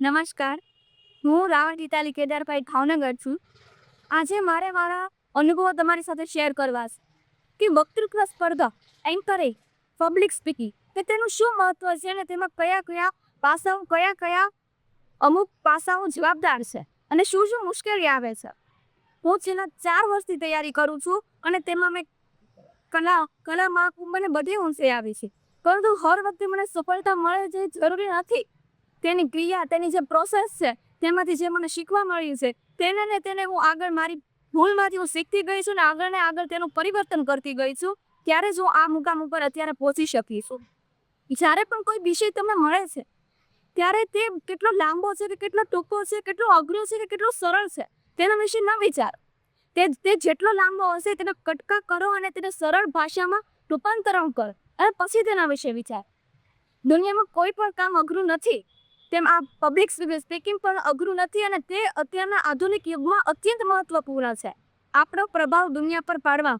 નમસ્કાર. હું રાવણ ગીતાલી કેદારભાઈ ભાવનગર છું. આજે મારે મારા અનુભવો તમારી સાથે શેર કરવા છે. કે વક્તૃત્વ સ્પર્ધા એન્કરે પબ્લિક સ્પીકિંગ કે તેનું શું મહત્વ છે અને તેમાં કયા કયા પાસાઓ, કયા કયા અમુક પાસાઓ જવાબદાર છે અને શું શું મુશ્કેલી આવે છે. હું છેલ્લા ચાર વર્ષથી તૈયારી કરું છું અને તેમાં મેં કલા કલા મહાકુંભ મને બધી ઊંચે આવી છે. પરંતુ હર વખતે મને સફળતા મળે છે જરૂરી નથી. તેની ક્રિયા, તેની જે પ્રોસેસ છે, તેમાંથી જે મને શીખવા મળ્યું છે, તેને ને તેને હું આગળ મારી ભૂલમાંથી હું શીખતી ગઈ છું ને આગળ ને આગળ તેનું પરિવર્તન કરતી ગઈ છું, ત્યારે જ હું આ મુકામ ઉપર અત્યારે પહોંચી શકી છું. જ્યારે પણ કોઈ વિષય તમને મળે છે, ત્યારે તે કેટલો લાંબો છે કે કેટલો ટૂંકો છે, કેટલો અઘરો છે કે કેટલો સરળ છે, તેના વિશે ન વિચાર. તે તે જેટલો લાંબો હશે, તેને કટકા કરો અને તેને સરળ ભાષામાં રૂપાંતરણ કરો અને પછી તેના વિશે વિચાર. દુનિયામાં કોઈ પણ કામ અઘરું નથી. તેમ આ પબ્લિક સ્પીકિંગ પણ અઘરું નથી અને તે અત્યારના આધુનિક યુગમાં અત્યંત મહત્વપૂર્ણ છે. આપણો પ્રભાવ દુનિયા પર પાડવા.